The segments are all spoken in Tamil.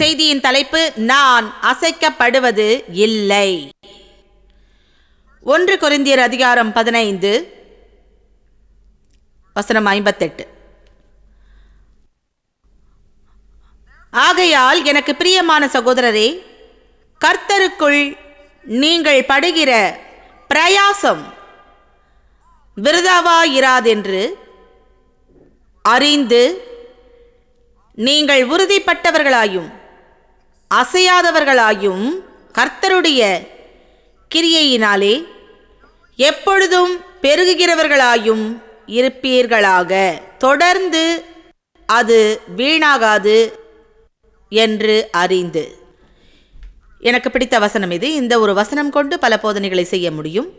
செய்தியின் தலைப்பு நான் அசைக்கப்படுவது இல்லை. ஒன்று குறிந்தியர் அதிகாரம் பதினைந்து வசனம் ஐம்பத்தெட்டு. ஆகையால் எனக்கு பிரியமான சகோதரரே கர்த்தருக்குள் நீங்கள் படுகிற பிரயாசம் விருதாவாயிராதென்று அறிந்து நீங்கள் உறுதிப்பட்டவர்களாயும் அசையாதவர்களாயும் கர்த்தருடைய கிரியையினாலே எப்பொழுதும் பெருகுகிறவர்களாயும் இருப்பீர்களாக. தொடர்ந்து அது வீணாகாது என்று அறிந்து. எனக்கு பிடித்த வசனம் இது. இந்த ஒரு வசனம் கொண்டு பல போதனைகளை செய்ய முடியும்.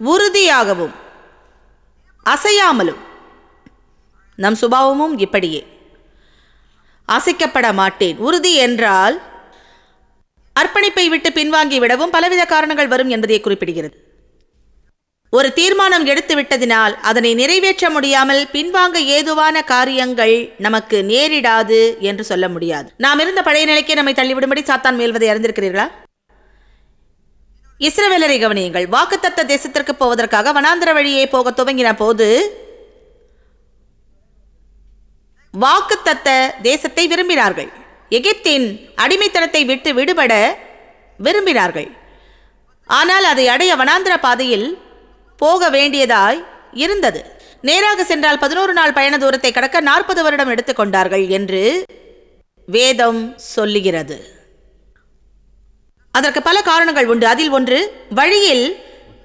உறுதியாகவும் அசையாமலும் நம் சுபாவமும் இப்படியே. அசைக்கப்பட மாட்டேன் உறுதி என்றால் அர்ப்பணிப்பை விட்டு பின்வாங்கி விடவும் பலவித காரணங்கள் வரும் என்பதை குறிப்பிடுகிறது. ஒரு தீர்மானம் எடுத்து விட்டதினால் அதனை நிறைவேற்ற முடியாமல் பின்வாங்க ஏதுவான காரியங்கள் நமக்கு நேரிடாது என்று சொல்ல முடியாது. நாம் இருந்த பழைய நிலைக்கே நம்மை தள்ளிவிடும்படி சாத்தான் மேல்வதை அறிந்திருக்கிறீர்களா? இஸ்ரவேலரை கவனியுங்கள். வாக்குத்தத்த தேசத்திற்கு போவதற்காக வனாந்திர வழியே போக துவங்கின போது வாக்குத்தத்த தேசத்தை விரும்பினார்கள். எகிப்தின் அடிமைத்தனத்தை விட்டு விடுபட விரும்பினார்கள். ஆனால் அதை அடைய வனாந்திர பாதையில் போக வேண்டியதாய் இருந்தது. நேராக சென்றால் பதினோரு நாள் பயண தூரத்தை கடக்க நாற்பது வருடம் எடுத்துக்கொண்டார்கள் என்று வேதம் சொல்லுகிறது. அதற்கு பல காரணங்கள் உண்டு. அதில் ஒன்று வழியில்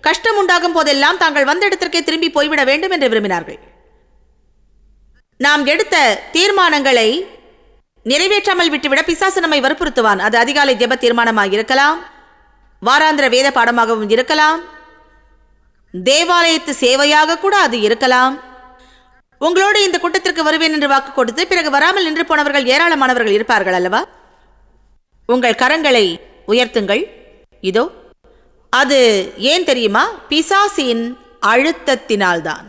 கஷ்டம் உண்டாகும் போதெல்லாம் தாங்கள் வந்த இடத்திற்கே திரும்பி போய்விட வேண்டும் என்று விரும்பினார்கள். நாம் எடுத்த தீர்மானங்களை நிறைவேற்றாமல் விட்டுவிட பிசாசு நம்மை வற்புறுத்துவான். அது அதிகாலை ஜெப தீர்மானமாக இருக்கலாம். வாராந்திர வேத பாடமாகவும் இருக்கலாம். தேவாலயத்து சேவையாக கூட அது இருக்கலாம். உங்களோடு இந்த கூட்டத்திற்கு வருவேன் என்று வாக்கு கொடுத்து பிறகு வராமல் நின்று போனவர்கள் ஏராளமானவர்கள் இருப்பார்கள் அல்லவா? உங்கள் கரங்களை உயர்த்துங்கள். இதோ அது ஏன் தெரியுமா? பிசாசின் அழுத்தத்தினால்தான்.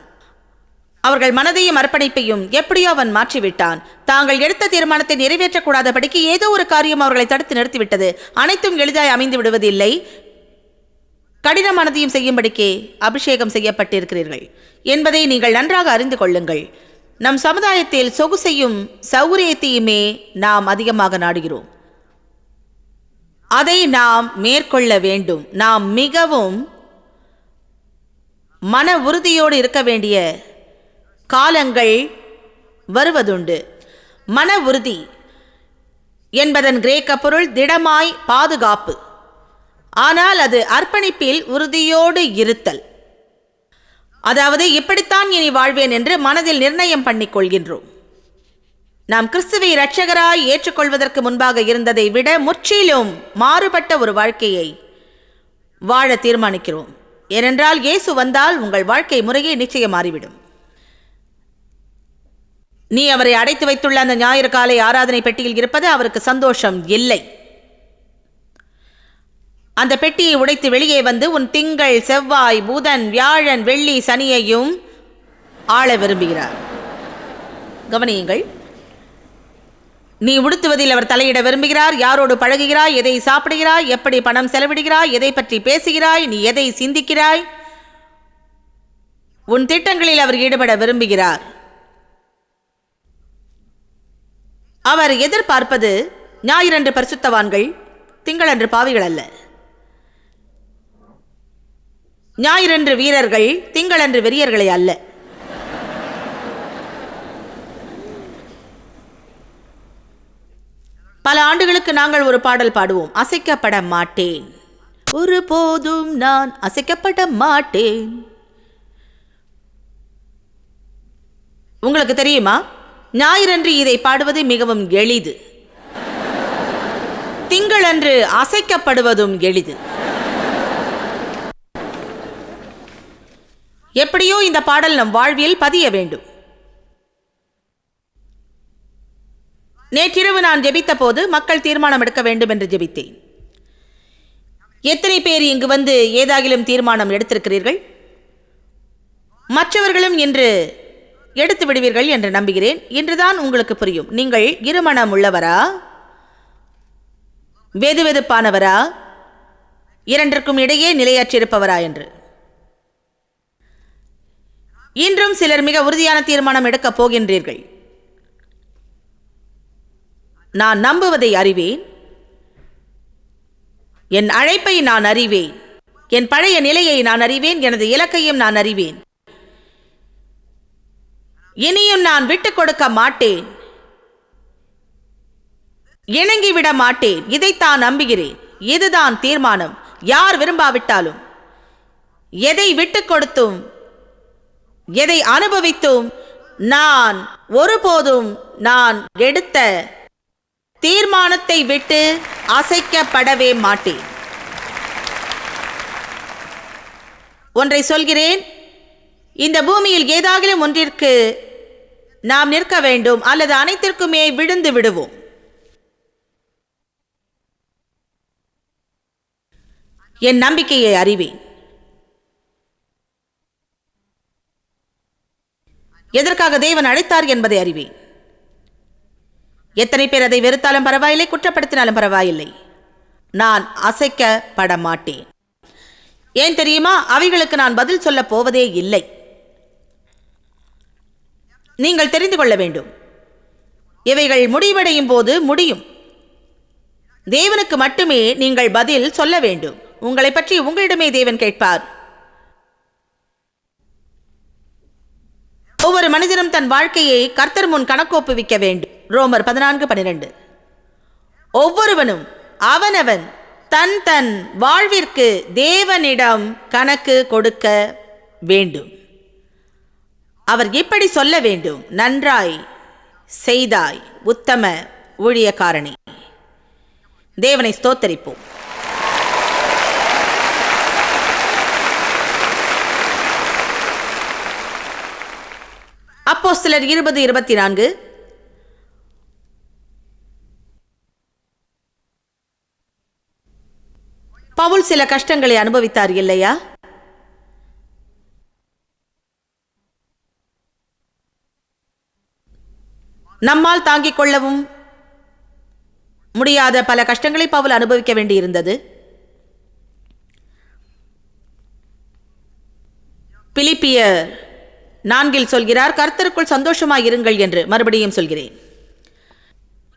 அவர்கள் மனதையும் அர்ப்பணிப்பையும் எப்படியோ அவன் மாற்றிவிட்டான். தாங்கள் எடுத்த தீர்மானத்தை நிறைவேற்றக்கூடாதபடிக்கு ஏதோ ஒரு காரியம் அவர்களை தடுத்து நிறுத்திவிட்டது. அனைத்தும் எளிதாய் அமைந்து விடுவதில்லை. கடினமானதையும் செய்யும்படிக்கே அபிஷேகம் செய்யப்பட்டிருக்கிறீர்கள். என்பதை நீங்கள் நன்றாக அறிந்து கொள்ளுங்கள். நம் சமுதாயத்தில் சொகுசையும் சௌரியத்தையுமே நாம் அதிகமாக நாடுகிறோம். அதை நாம் மேற்கொள்ள வேண்டும். நாம் மிகவும் மன உறுதியோடு இருக்க வேண்டிய காலங்கள் வருவதுண்டு. மன உறுதி என்பதன் கிரேக்க பொருள் திடமாய் பாதுகாப்பு. ஆனால் அது அர்ப்பணிப்பில் உறுதியோடு இருத்தல். அதாவது இப்படித்தான் இனி வாழ்வேன் என்று மனதில் நிர்ணயம் பண்ணிக் கொள்கின்றோம். நாம் கிறிஸ்துவை இரட்சகராய் ஏற்றுக்கொள்வதற்கு முன்பாக இருந்ததை விட முற்றிலும் மாறுபட்ட ஒரு வாழ்க்கையை வாழ தீர்மானிக்கிறோம். ஏனென்றால் இயேசு வந்தால் உங்கள் வாழ்க்கை முறையே நிச்சயம் மாறிவிடும் நீ அவரை அடைத்து வைத்துள்ள அந்த ஞாயிறு காலை ஆராதனை பெட்டியில் இருப்பது அவருக்கு சந்தோஷம் இல்லை. அந்த பெட்டியை உடைத்து வெளியே வந்து உன் திங்கள் செவ்வாய் புதன் வியாழன் வெள்ளி சனியையும் ஆள விரும்புகிறார். கவனியுங்கள் நீ உடுத்துவதில் அவர் தலையிட விரும்புகிறார் யாரோடு பழகுகிறாய் எதை சாப்பிடுகிறாய் எப்படி பணம் செலவிடுகிறாய் எதை பற்றி பேசுகிறாய் நீ எதை சிந்திக்கிறாய் உன் திட்டங்களில் அவர் ஈடுபட விரும்புகிறார். அவர் எதிர்பார்ப்பது ஞாயிறன்று பரிசுத்தவான்கள் திங்களன்று பாவிகள் அல்ல ஞாயிறன்று வீரர்கள் திங்களன்று வெறியர்களை அல்ல. பல ஆண்டுகளுக்கு நாங்கள் ஒரு பாடல் பாடுவோம். அசைக்கப்பட மாட்டேன். ஒரு போதும் நான் அசைக்கப்பட மாட்டேன். உங்களுக்கு தெரியுமா? ஞாயிறன்று இதை பாடுவது மிகவும் எளிது. திங்களன்று அசைக்கப்படுவதும் எளிது. எப்படியோ இந்த பாடல் நம் வாழ்வில் பதிய வேண்டும். நேற்றிரவு நான் ஜெபித்த போது மக்கள் தீர்மானம் எடுக்க வேண்டும் என்று ஜெபித்தேன். எத்தனை பேர் இங்கு வந்து ஏதாகிலும் தீர்மானம் எடுத்திருக்கிறீர்கள்? மற்றவர்களும் இன்று எடுத்து விடுவீர்கள் என்று நம்புகிறேன். இன்றுதான் உங்களுக்கு புரியும். நீங்கள் இருமணம் உள்ளவரா வெதுவெதுப்பானவரா இரண்டிற்கும் இடையே நிலையற்றிருப்பவரா என்று. இன்றும் சிலர் மிக உறுதியான தீர்மானம் எடுக்கப் போகின்றீர்கள். நான் நம்புவதை அறிவேன். என் அழைப்பை நான் அறிவேன். என் பழைய நிலையை நான் அறிவேன். எனது இலக்கையும் நான் அறிவேன். இனியும் நான் விட்டுக் கொடுக்க மாட்டேன். இணங்கிவிட மாட்டேன். இதைத்தான் நம்புகிறேன். இதுதான் தீர்மானம். யார் விரும்பாவிட்டாலும். எதை விட்டுக் கொடுத்தும் எதை அனுபவித்தும் நான் ஒருபோதும் நான் எடுத்த தீர்மானத்தை விட்டு அசைக்கப்படவே மாட்டேன். ஒன்றை சொல்கிறேன். இந்த பூமியில் ஏதாகிலும் ஒன்றிற்கு நாம் நிற்க வேண்டும் அல்லது அனைத்திற்குமே விழுந்து விடுவோம். என் நம்பிக்கையை அறிவேன். எதற்காக தேவன் அழைத்தார் என்பதை அறிவேன். எத்தனை பேர் அதை வெறுத்தாலும் பரவாயில்லை குற்றப்படுத்தினாலும் பரவாயில்லை. நான் அசைக்கப்பட மாட்டேன் ஏன் தெரியுமா? அவைகளுக்கு நான் பதில் சொல்ல போவதே இல்லை. நீங்கள் தெரிந்து கொள்ள வேண்டும். இவைகள் முடிவடையும் போது முடியும். தேவனுக்கு மட்டுமே நீங்கள் பதில் சொல்ல வேண்டும். உங்களை பற்றி உங்களிடமே தேவன் கேட்பார். ஒவ்வொரு மனிதனும் தன் வாழ்க்கையை கர்த்தர் முன் கணக்கோப்புவிக்க வேண்டும். ரோமர் பதினான்கு பனிரெண்டு. ஒவ்வொருவனும் அவனவன் தன் தன் வாழ்விற்கு தேவனிடம் கணக்கு கொடுக்க வேண்டும். அவர் இப்படி சொல்ல வேண்டும். நன்றாய் செய்தாய் உத்தம ஊழியக்காரணி தேவனை ஸ்தோத்தரிப்போம். அப்போ சிலர் இருபது இருபத்தி நான்கு பவுல் சில கஷ்டங்களை அனுபவித்தார் இல்லையா? நம்மால் தாங்கிக் கொள்ளவும் முடியாத பல கஷ்டங்களை பவுல் அனுபவிக்க வேண்டியிருந்தது. பிலிப்பியர் நான்கில் சொல்கிறார் கர்த்தருக்குள் சந்தோஷமாய் இருங்கள் என்று மறுபடியும் சொல்கிறேன்.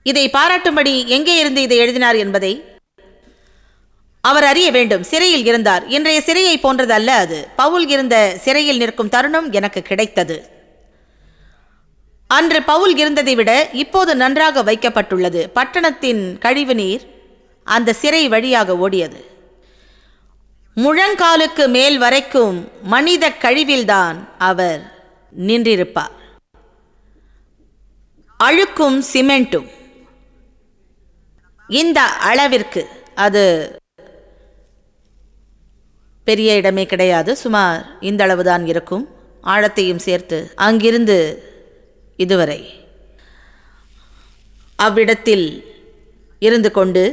இதை பாராட்டும்படி எங்கே இருந்து இதை எழுதினார் என்பதை அவர் அறிய வேண்டும். சிறையில் இருந்தார். இன்றைய சிறையை போன்றது அல்ல அது. பவுல் இருந்த சிறையில் நிற்கும் தருணம் எனக்கு கிடைத்தது. அன்று பவுல் இருந்ததை விட இப்போது நன்றாக வைக்கப்பட்டுள்ளது. பட்டணத்தின் கழிவுநீர் அந்த சிறை வழியாக ஓடியது. முழங்காலுக்கு மேல் வரைக்கும் மனித கழிவில்தான் அவர் நின்றிருப்பார். அழுக்கும் சிமெண்ட்டும் இந்த அளவிற்கு அது பெரிய இடமே கிடையாது. சுமார் இந்த அளவுதான் இருக்கும். ஆழத்தையும் சேர்த்து அங்கிருந்து இதுவரை. அவ்விடத்தில் இருந்து கொண்டு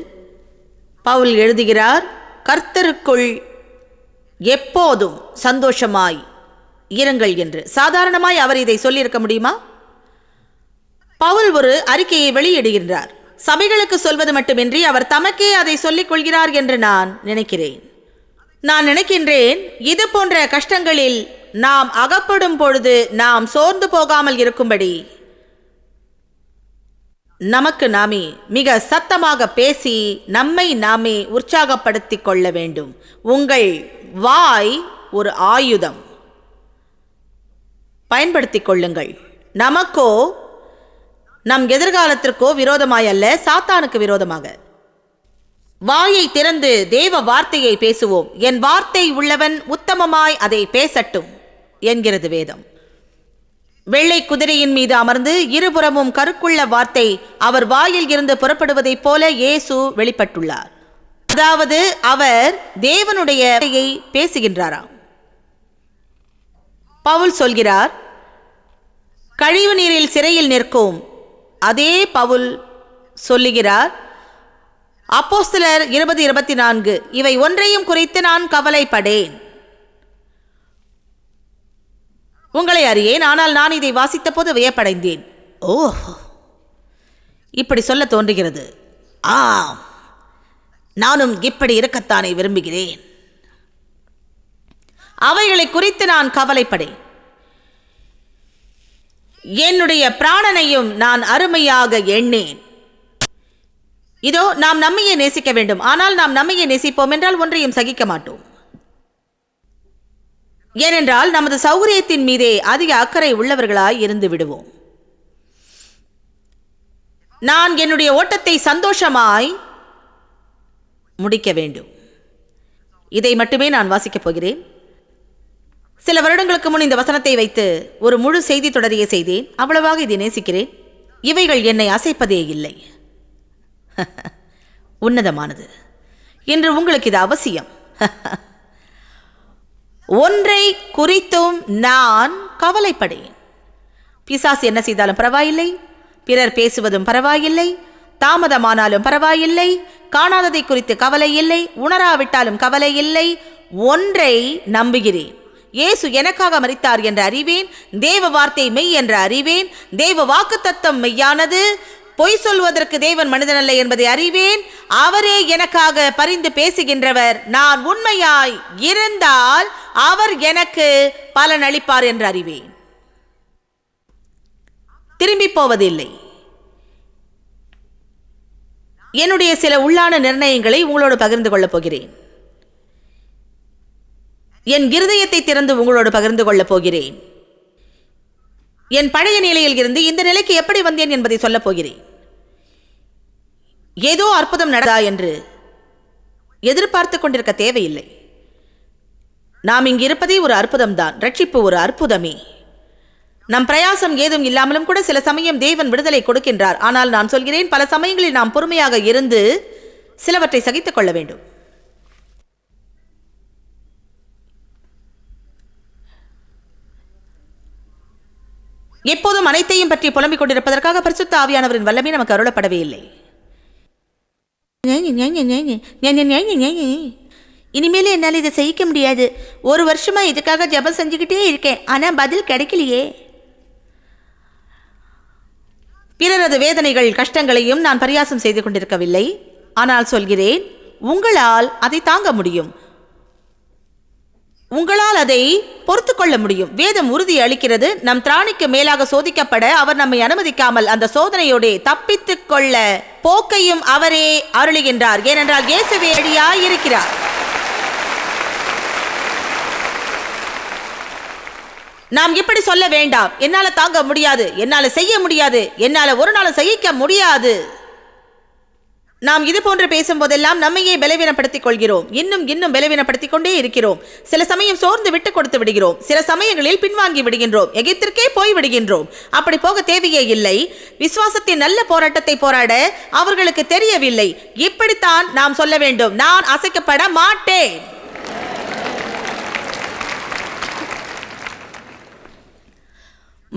பவுல் எழுதுகிறார் கர்த்தருக்குள் எப்போதும் சந்தோஷமாய் இருங்கள் என்று. சாதாரணமாய் அவர் இதை சொல்லியிருக்க முடியுமா? பவுல் ஒரு அறிக்கையை வெளியிடுகின்றார். சபைகளுக்கு சொல்வது மட்டுமின்றி அவர் தமக்கே அதை சொல்லிக் கொள்கிறார் என்று நான் நினைக்கிறேன். நான் நினைக்கின்றேன் இது போன்ற கஷ்டங்களில் நாம் அகப்படும் பொழுது நாம் சோர்ந்து போகாமல் இருக்கும்படி. நமக்கு நாமே மிக சத்தமாக பேசி நம்மை நாமே உற்சாகப்படுத்திக் கொள்ள வேண்டும். உங்கள் வாய் ஒரு ஆயுதம். பயன்படுத்திக் கொள்ளுங்கள். நமக்கோ நம் எதிர்காலத்திற்கோ விரோதமாய் அல்ல சாத்தானுக்கு விரோதமாக. வாயை திறந்து தேவ வார்த்தையை பேசுவோம். என் வார்த்தை உள்ளவன் உத்தமமாய் அதை பேசட்டும். என்கிறது வேதம். வெள்ளை குதிரையின் மீது அமர்ந்து இருபுறமும் கருக்குள்ள வார்த்தை அவர் வாயில் இருந்து புறப்படுவதைப் போல இயேசு வெளிப்பட்டுள்ளார். அதாவது அவர் தேவனுடைய பேசுகின்றாராம். பவுல் சொல்கிறார் கழிவு நீரில் சிறையில் நிற்கும். அதே பவுல் சொல்லுகிறார் அப்போஸ்தலர் இருபது இருபத்தி நான்கு இவை ஒன்றையும் குறித்து நான் கவலைப்படேன். உங்களை அறியேன் ஆனால் நான் இதை வாசித்த போது வியப்படைந்தேன். ஓ இப்படி சொல்ல தோன்றுகிறது. ஆம். நானும் இப்படி இருக்கத்தானே விரும்புகிறேன். அவைகளை குறித்து நான் கவலைப்படேன். என்னுடைய பிராணனையும் நான் அருமையாக எண்ணேன். இதோ நாம் நம்மையே நேசிக்க வேண்டும். ஆனால் நாம் நம்மையே நேசிப்போம் என்றால் ஒன்றையும் சகிக்க மாட்டோம். ஏனென்றால் நமது சௌகரியத்தின் மீதே அதிக அக்கறை உள்ளவர்களாய் இருந்து விடுவோம். நான் என்னுடைய ஓட்டத்தை சந்தோஷமாய் முடிக்க வேண்டும். இதை மட்டுமே நான் வாசிக்கப் போகிறேன். சில வருடங்களுக்கு முன் இந்த வசனத்தை வைத்து ஒரு முழு செய்தி தொடரையே செய்தேன். அவ்வளவாக இதை நேசிக்கிறேன். இவைகள் என்னை அசைப்பதே இல்லை. உன்னதமானது. இன்று உங்களுக்கு இது அவசியம். ஒன்றை குறித்தும் நான் கவலைப்படேன் பிசாசு என்ன செய்தாலும் பரவாயில்லை. பிறர் பேசுவதும் பரவாயில்லை. தாமதமானாலும் பரவாயில்லை. காணாததை குறித்து கவலை இல்லை. உணராவிட்டாலும் கவலை இல்லை. ஒன்றை நம்புகிறேன். இயேசு எனக்காக மறித்தார் என்று அறிவேன். தேவ வார்த்தை மெய் என்று அறிவேன். தேவ வாக்குத்தத்தம் மெய்யானது. பொய் சொல்வதற்கு தேவன் மனிதனல்ல என்பதை அறிவேன். அவரே எனக்காக பரிந்து பேசுகின்றவர். நான் உண்மையாய் இருந்தால் அவர் எனக்கு பலன் அளிப்பார் என்று அறிவேன். திரும்பி போவதில்லை. என்னுடைய சில உள்ளான நிர்ணயங்களை உங்களோடு பகிர்ந்து கொள்ளப் போகிறேன். என் இருதயத்தை திறந்து உங்களோடு பகிர்ந்து கொள்ளப் போகிறேன். என் பழைய நிலையில் இருந்து இந்த நிலைக்கு எப்படி வந்தேன் என்பதை சொல்லப் போகிறேன். ஏதோ அற்புதம் நடந்தா என்று எதிர்பார்த்து கொண்டிருக்க தேவையில்லை. நாம் இங்கு இருப்பதே ஒரு அற்புதம்தான். ரட்சிப்பு ஒரு அற்புதமே. நம் பிரயாசம் ஏதும் இல்லாமலும் கூட சில சமயம் தேவன் விடுதலை கொடுக்கின்றார். ஆனால் நான் சொல்கிறேன் பல சமயங்களில் நாம் பொறுமையாக இருந்து சிலவற்றை சகித்துக் கொள்ள வேண்டும். எப்போதும் அனைத்தையும் பற்றி புலம்பிக் கொண்டிருப்பதற்காக பரிசுத்த ஆவியானவரின் வல்லமை நமக்கு அருளப்படவே இல்லை. இனிமேல் என்னால் இதை செய்ய முடியாது. ஒரு வருஷமாக இதுக்காக ஜபம் செஞ்சுக்கிட்டே இருக்கேன். ஆனால் பதில் கிடைக்கலையே. பிறரது வேதனைகள் கஷ்டங்களையும் நான் பரியாசம் செய்து கொண்டிருக்கவில்லை. ஆனால் சொல்கிறேன் உங்களால் அதை தாங்க முடியும். உங்களால் அதை பொறுத்து கொள்ள முடியும். வேதம் உறுதி அளிக்கிறது. நம் திராணிக்கு மேலாக சோதிக்கப்பட அவர் நம்மை அனுமதிக்காமல் அந்த சோதனையோட தப்பித்துக் கொள்ள போக்கையும் அவரே அருளுகின்றார். ஏனென்றால் இயேசுவே அடியாய் இருக்கிறார். நாம் இப்படி சொல்ல வேண்டாம். என்னால் தாங்க முடியாது. என்னால் செய்ய முடியாது. என்னால் ஒரு நாள் சகிக்க முடியாது. நாம் இது போன்று பேசும்போதெல்லாம் நம்மையே பலவீனப்படுத்திக் கொள்கிறோம். இன்னும் இன்னும் பலவீனப்படுத்திக் கொண்டே இருக்கிறோம். சில சமயம் சோர்ந்து விட்டு கொடுத்து விடுகிறோம். சில சமயங்களில் பின்வாங்கி விடுகின்றோம். எகித்திற்கே போய் விடுகின்றோம். அப்படி போக தேவையே இல்லை. விசுவாசத்தின் நல்ல போராட்டத்தை போராட அவர்களுக்கு தெரியவில்லை. இப்படித்தான் நாம் சொல்ல வேண்டும். நான் அசைக்கப்பட மாட்டேன்.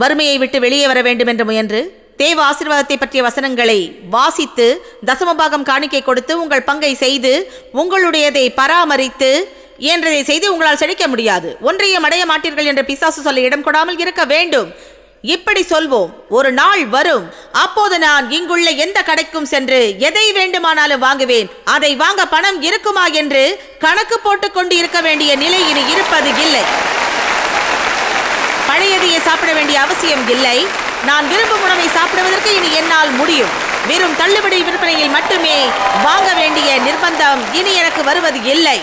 வறுமையை விட்டு வெளியே வர வேண்டும் என்று முயன்று தேவ ஆசீர்வாதத்தை பற்றிய வசனங்களை வாசித்து தசமபாகம் காணிக்கை கொடுத்து உங்கள் பங்கை செய்து உங்களுடையதை பராமரித்து இயன்றதை செய்து உங்களால் செழிக்க முடியாது. ஒன்றையும் அடைய மாட்டீர்கள் என்று பிசாசு சொல்ல இடம் கொடாமல் இருக்க வேண்டும். இப்படி சொல்வோம் ஒரு நாள் வரும். அப்போது நான் இங்குள்ள எந்த கடைக்கும் சென்று எதை வேண்டுமானாலும் வாங்குவேன். அதை வாங்க பணம் இருக்குமா என்று கணக்கு போட்டுக் கொண்டு இருக்க வேண்டிய நிலை இனி இருப்பது இல்லை. பழையதையே சாப்பிட வேண்டிய அவசியம் இல்லை? நான் விரும்பும் உணவை சாப்பிடுவதற்கு இனி என்னால் முடியும். வெறும் தள்ளுபடி விற்பனையில் மட்டுமே வாங்க வேண்டிய நிர்பந்தம் இனி எனக்கு வருவது இல்லை.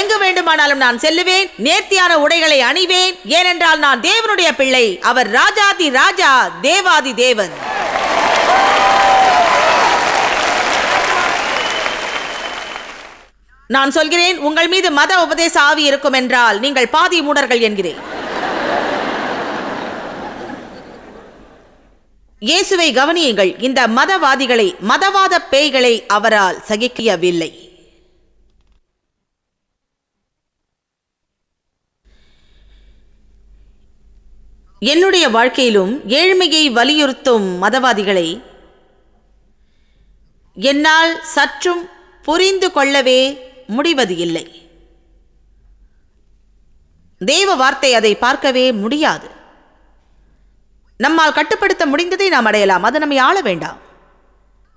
எங்கு வேண்டுமானாலும் நான் செல்லுவேன் நேர்த்தியான உடைகளை அணிவேன். ஏனென்றால் நான் தேவனுடைய பிள்ளை அவர் ராஜாதி ராஜா தேவாதி தேவன். நான் சொல்கிறேன் உங்கள் மீது மத உபதேச ஆவி இருக்கும் என்றால் நீங்கள் பாதி மூடர்கள் என்கிறேன். இயேசுவை கவனியுங்கள். இந்த மதவாதிகளை மதவாத பேய்களை அவரால் சகிக்கவில்லை. என்னுடைய வாழ்க்கையிலும் ஏழ்மையை வலியுறுத்தும் மதவாதிகளை என்னால் சற்றும் புரிந்து கொள்ளவே முடிவது இல்லை. தேவ வார்த்தை அதை பார்க்கவே முடியாது. நம்மால் கட்டுப்படுத்த முடிந்ததை நாம் அடையலாம். அது நம்மை ஆள வேண்டாம்.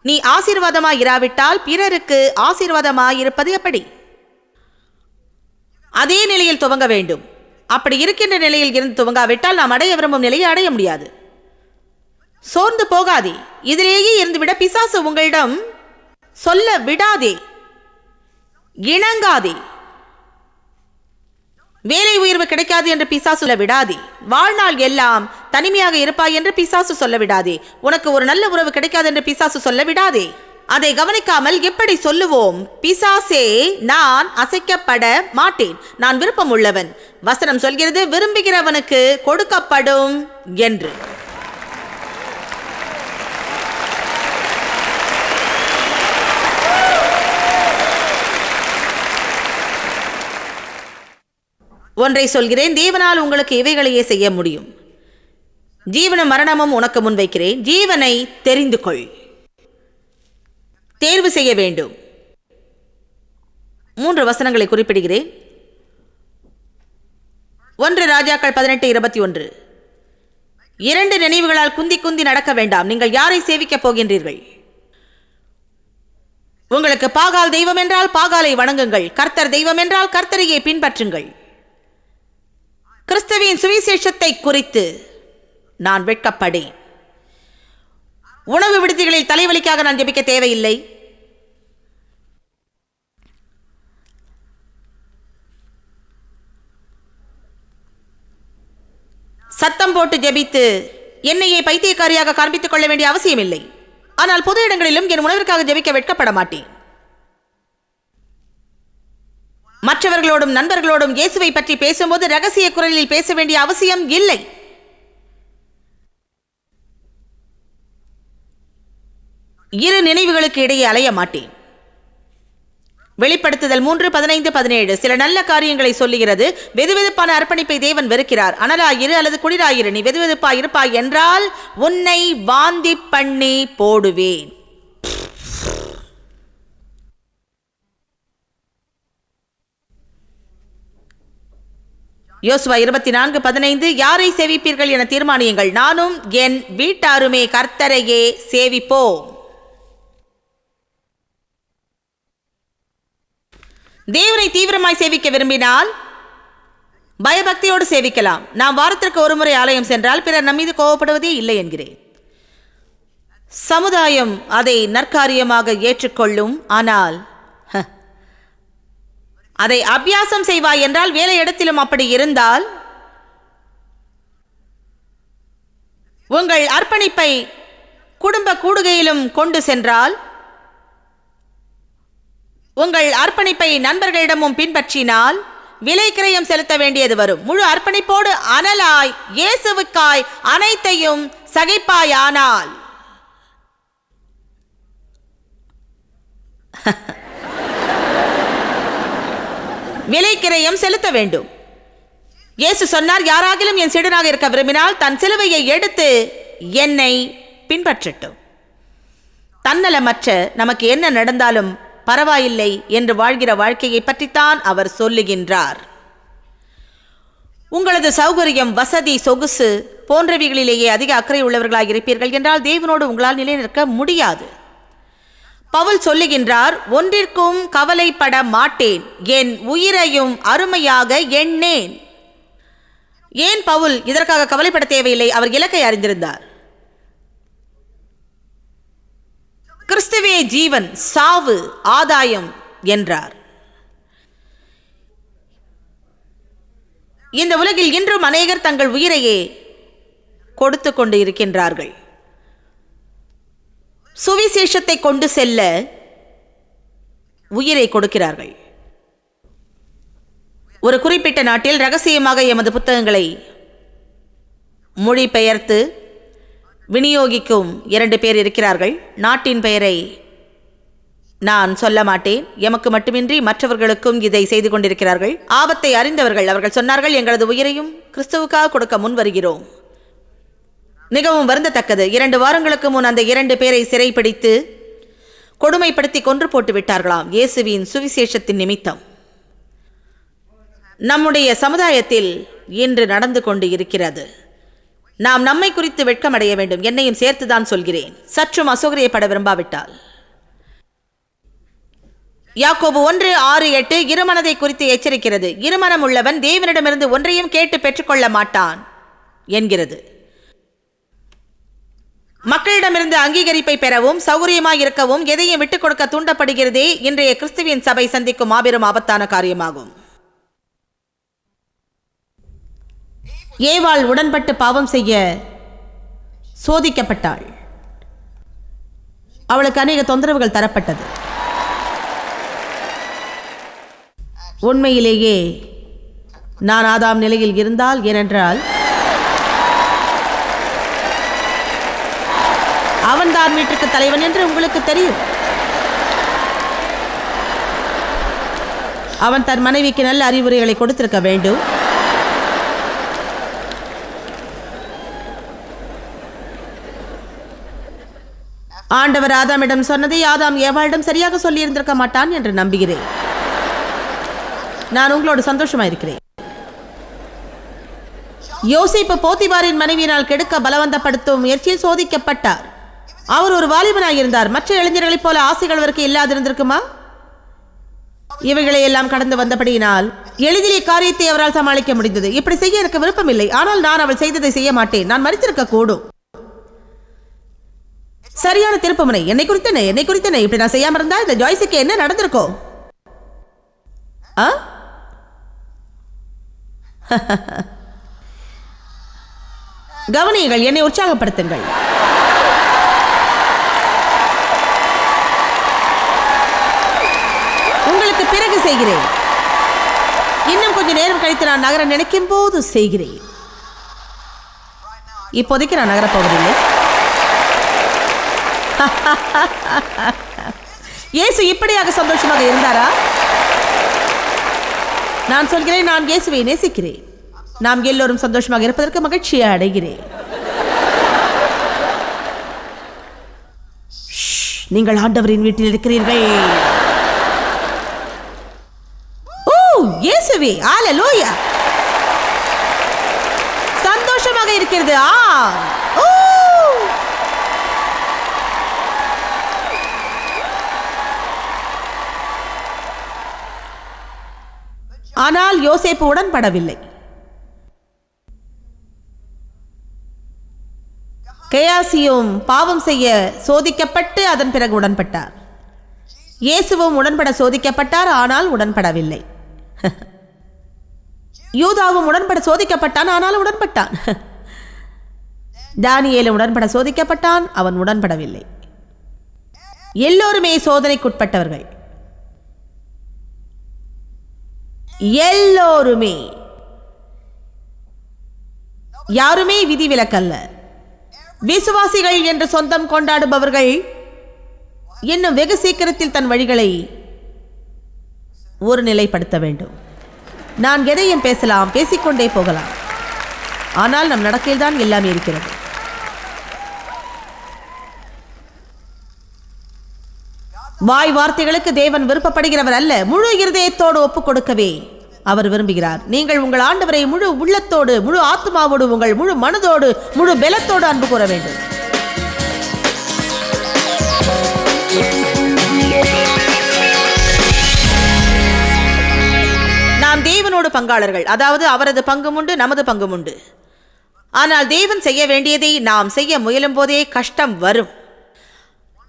நீ ஆசீர்வாதமாய் இராவிட்டால் பிறருக்கு ஆசீர்வாதமாய் இருப்பது எப்படி? அதே நிலையில் துவங்க வேண்டும். அப்படி இருக்கின்ற நிலையில் இருந்து துவங்காவிட்டால் நாம் அடைய விரும்பும் நிலையை அடைய முடியாது. சோர்ந்து போகாதே. இதிலேயே இருந்துவிட பிசாசு உங்களிடம் சொல்ல விடாதே. இணங்காதே. வேலை உயர்வு கிடைக்காது என்று பிசாசு சொல்ல விடாதே. வாழ்நாள் எல்லாம் தனிமையாக இருப்பாய் என்று பிசாசு சொல்ல விடாதே. உனக்கு ஒரு நல்ல உறவு கிடைக்காது என்று பிசாசு சொல்ல விடாதே. அதை கவனிக்காமல் எப்படி சொல்லுவோம்? பிசாசே நான் அசைக்கப்பட மாட்டேன். நான் விருப்பம் உள்ளவன் வசனம் சொல்கிறது விரும்புகிறவனுக்கு கொடுக்கப்படும் என்று. ஒன்றை சொல்கிறேன் தேவனால் உங்களுக்கு இவைகளையே செய்ய முடியும். ஜீவன மரணமும் உனக்கு முன்வைக்கிறேன் ஜீவனை தெரிந்து கொள். தேர்வு செய்ய வேண்டும். மூன்று வசனங்களை குறிப்பிடுகிறேன். ஒன்று ராஜாக்கள் பதினெட்டு இருபத்தி ஒன்று. இரண்டு நினைவுகளால் குந்தி குந்தி நடக்க வேண்டாம். நீங்கள் யாரை சேவிக்கப் போகின்றீர்கள்? உங்களுக்கு பாகால் தெய்வம் என்றால் பாகாலை வணங்குங்கள். கர்த்தர் தெய்வம் என்றால் கர்த்தரையே பின்பற்றுங்கள். கிறிஸ்துவின் சுவிசேஷத்தை குறித்து நான் வெட்கப்படேன். உணவு விடுதிகளில் தலைவலிக்காக நான் ஜெபிக்க தேவையில்லை. சத்தம் போட்டு ஜெபித்து என்னையே பைத்தியக்காரியாக காண்பித்துக் கொள்ள வேண்டிய அவசியமில்லை. ஆனால் பொது இடங்களிலும் என் உணவிற்காக ஜெபிக்க வெட்கப்பட மாட்டேன். மற்றவர்களோடும் நண்பர்களோடும் இயேசுவை பற்றி பேசும்போது ரகசிய குரலில் பேச வேண்டிய அவசியம் இல்லை. இரு நினைவுகளுக்கு இடையே அலைய மாட்டேன். வெளிப்படுத்துதல் மூன்று பதினைந்து பதினேழு. சில நல்ல காரியங்களை சொல்லுகிறது. வெதுவெதுப்பான அர்ப்பணிப்பை தேவன் வெறுக்கிறார். அனலாயிரு அல்லது குளிராயிரு. நீ வெதுவெதுப்பாய் இருப்பாய் என்றால் உன்னை வாந்தி பண்ணி போடுவேன். யோசுவா இருபத்தி நான்கு பதினைந்து யாரை சேவிப்பீர்கள் என தீர்மானியுங்கள். நானும் என் வீட்டாருமே கர்த்தரையே சேவிப்போம். தேவனை தீவிரமாய் சேவிக்க விரும்பினால் பயபக்தியோடு சேவிக்கலாம். நாம் வாரத்திற்கு ஒரு முறை ஆலயம் சென்றால் பிறர் நம்மீது கோவப்படுவதே இல்லை என்கிறேன். சமுதாயம் அதை நற்காரியமாக ஏற்றுக்கொள்ளும். ஆனால் அதை அபியாசம் செய்வாய் என்றால் வேலை இடத்திலும் அப்படி இருந்தால் உங்கள் அர்ப்பணிப்பை குடும்ப கூடுகையிலும் கொண்டு சென்றால் உங்கள் அர்ப்பணிப்பை நண்பர்களிடமும் பின்பற்றினால் விலை கிரயம் செலுத்த வேண்டியது வரும். முழு அர்ப்பணிப்போடு அனலாய் இயேசுவுக்காய் அனைத்தையும் சகிப்பாயானால். விலை கிரயம் செலுத்த வேண்டும். இயேசு சொன்னார் யாராகிலும் என் சீடனாக இருக்க விரும்பினால் தன் சிலுவையை எடுத்து என்னை பின்பற்றட்டும். தன்னலமற்ற நமக்கு என்ன நடந்தாலும் பரவாயில்லை என்று வாழ்கிற வாழ்க்கையை பற்றித்தான் அவர் சொல்லுகின்றார். உங்களது சௌகரியம் வசதி சொகுசு போன்றவைகளிலேயே அதிக அக்கறை உள்ளவர்களாக இருப்பீர்கள் என்றால் தேவனோடு உங்களால் நிலைநிற்க முடியாது. பவுல் சொல்லுகின்றார் ஒன்றிற்கும் கவலைப்பட மாட்டேன். என் உயிரையும் அருமையாக எண்ணேன். ஏன் பவுல் இதற்காக கவலைப்பட தேவையில்லை? அவர் இலக்கை அறிந்திருந்தார். கிறிஸ்துவே ஜீவன் சாவு ஆதாயம் என்றார். இந்த உலகில் இன்றும் அநேகர் தங்கள் உயிரையே கொடுத்து கொண்டு இருக்கின்றார்கள். சுவிசேஷத்தை கொண்டு செல்ல உயிரை கொடுக்கிறார்கள். ஒரு குறிப்பிட்ட நாட்டில் ரகசியமாக எமது புத்தகங்களை மொழிபெயர்த்து விநியோகிக்கும் இரண்டு பேர் இருக்கிறார்கள். நாட்டின் பெயரை நான் சொல்ல மாட்டேன். எமக்கு மட்டுமின்றி மற்றவர்களுக்கும் இதை செய்து கொண்டிருக்கிறார்கள். ஆபத்தை அறிந்தவர்கள் அவர்கள் சொன்னார்கள் எங்களது உயிரையும் கிறிஸ்துவுக்காக கொடுக்க முன் வருகிறோம் மிகவும் வருந்தத்தக்கது. இரண்டு வாரங்களுக்கு முன் அந்த இரண்டு பேரை சிறைப்பிடித்து கொடுமைப்படுத்தி கொன்று போட்டு விட்டார்களாம் இயேசுவின் சுவிசேஷத்தின் நிமித்தம். நம்முடைய சமுதாயத்தில் இன்று நடந்து கொண்டு இருக்கிறது. நாம் நம்மை குறித்து வெட்கமடைய வேண்டும். என்னையும் சேர்த்துதான் சொல்கிறேன். சற்றும் அசௌகரியப்பட விரும்பாவிட்டால். யாக்கோபு ஒன்று ஆறு எட்டு இருமனதை குறித்து எச்சரிக்கிறது. இருமனம் உள்ளவன் தேவனிடமிருந்து ஒன்றையும் கேட்டு பெற்றுக்கொள்ள மாட்டான் என்கிறது. மக்களிடமிருந்து அங்கீகரிப்பை பெறவும் சௌகரியமாய் இருக்கவும் எதையும் விட்டுக் கொடுக்க தூண்டப்படுகிறதே இன்றைய கிறிஸ்துவின் சபை சந்திக்கும் மாபெரும் ஆபத்தான காரியமாகும். ஏவாள் உடன்பட்டு பாவம் செய்ய சோதிக்கப்பட்டாள். அவளுக்கு அநேக தொந்தரவுகள் தரப்பட்டது. உண்மையிலேயே நான் ஆதாம் நிலையில் இருந்தால் ஏனென்றால் அவன்தான் வீட்டுக்கு தலைவன் என்று உங்களுக்கு தெரியும். அவன் தன் மனைவிக்கு நல்ல அறிவுரைகளை கொடுத்திருக்க வேண்டும். ஆண்டவர் ஆதாமிடம் சொன்னதை ஆதாம் ஏவாளிடம் சரியாக சொல்லியிருந்திருக்க மாட்டான் என்று நம்புகிறேன். நான் உங்களோடு சந்தோஷமா இருக்கிறேன். யோசிப்பு போத்திபாரின் மனைவியினால் கெடுக்க பலவந்தப்படுத்தும் முயற்சியில் சோதிக்கப்பட்டார். அவர் ஒரு வாலிபனாக இருந்தார். மற்ற இளைஞர்களைப் போல ஆசைகள் அவருக்கு இல்லாதிருந்திருக்குமா? இவைகளை எல்லாம் கடந்து வந்தபடியினால் எளிதிலே காரியத்தை அவரால் சமாளிக்க முடிந்தது. இப்படி செய்ய எனக்கு விருப்பமில்லை. ஆனால் நான் அவள் செய்ததை செய்ய மாட்டேன். நான் மறித்திருக்க கூடும். சரியான திருப்பமுனை. என்னை குறித்தன என்னை குறித்தன இப்படி நான் செய்யாம இருந்தா இந்த ஜாய்ஸுக்கு என்ன நடந்திருக்கோம் ஆ? கவனியுங்கள். என்னை உற்சாகப்படுத்துங்கள் உங்களுக்கு பிறகு செய்கிறேன். இன்னும் கொஞ்ச நேரம் கழித்து நான் நகர நினைக்கும் போது செய்கிறேன். இப்போதைக்கு நான் நகரப் இயேசு இப்படியாக சந்தோஷமாக இருந்தாரா? நான் சொல்கிறேன் நான் இயேசுவை நேசிக்கிறேன். நாம் எல்லோரும் சந்தோஷமாக இருப்பதற்கு மகிழ்ச்சியை அடைகிறேன். நீங்கள் ஆண்டவரின் வீட்டில் இருக்கிறீர்கள் ஓ தேவி. ஆல லூயா சந்தோஷமாக இருக்கிறது. ஆ. ஆனால் யோசேப்பு உடன்படவில்லை. கேயாசியும் பாவம் செய்ய சோதிக்கப்பட்டு அதன் பிறகு உடன்பட்டார். இயேசுவும் உடன்பட சோதிக்கப்பட்டார் ஆனால் உடன்படவில்லை. யூதாவும் உடன்பட சோதிக்கப்பட்டான் ஆனாலும் உடன்பட்டான். தானியேலும் உடன்பட சோதிக்கப்பட்டான் அவன் உடன்படவில்லை. எல்லோருமே சோதனைக்குட்பட்டவர்கள். எல்லோருமே. யாருமே விதிவிலக்கல்ல. விசுவாசிகள் என்று சொந்தம் கொண்டாடுபவர்கள் இன்னும் வெகு சீக்கிரத்தில் தன் வழிகளை ஒரு நிலைப்படுத்த வேண்டும். நான் எதையும் பேசலாம் பேசிக்கொண்டே போகலாம். ஆனால் நம் நடக்கையில் தான் எல்லாமே இருக்கிறது. வாய் வார்த்தைகளுக்கு தேவன் விருப்பப்படுகிறவர் அல்ல. முழு இருதயத்தோடு ஒப்புக் கொடுக்கவே அவர் விரும்புகிறார். நீங்கள் உங்கள் ஆண்டவரை முழு உள்ளத்தோடு முழு ஆத்மாவோடு உங்கள் முழு மனதோடு முழு பலத்தோடு அன்பு கூற வேண்டும். நாம் தேவனோடு பங்காளர்கள். அதாவது அவரது பங்கும் உண்டு நமது பங்கும் உண்டு ஆனால் தேவன் செய்ய வேண்டியதை நாம் செய்ய முயலும் போதே கஷ்டம் வரும்.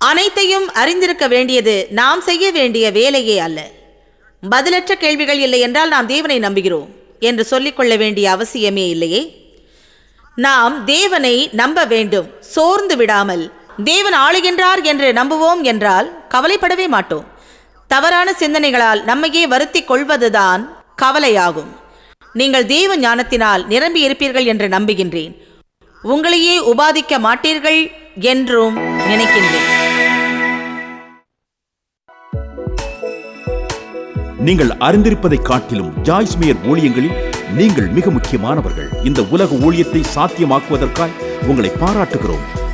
அனைத்தையும் அறிந்திருக்க வேண்டியது நாம் செய்ய வேண்டிய வேலையே அல்ல. பதிலற்ற கேள்விகள் இல்லை என்றால் நாம் தேவனை நம்புகிறோம் என்று சொல்லிக்கொள்ள வேண்டிய அவசியமே இல்லையே. நாம் தேவனை நம்ப வேண்டும். சோர்ந்து விடாமல் தேவன் ஆளுகின்றார் என்று நம்புவோம் என்றால் கவலைப்படவே மாட்டோம். தவறான சிந்தனைகளால் நம்மையே வருத்தி கொள்வதுதான் கவலையாகும். நீங்கள் தெய்வ ஞானத்தினால் நிரம்பி இருப்பீர்கள் என்று நம்புகின்றேன். உங்களையே உபாதிக்க மாட்டீர்கள் என்றும் நினைக்கின்றேன். நீங்கள் அறிந்திருப்பதை காட்டிலும் ஜாய்ஸ்மியர் ஊழியங்களில் நீங்கள் மிக முக்கியமானவர்கள். இந்த உலக ஊழியத்தை சாத்தியமாக்குவதற்காய் உங்களை பாராட்டுகிறோம்.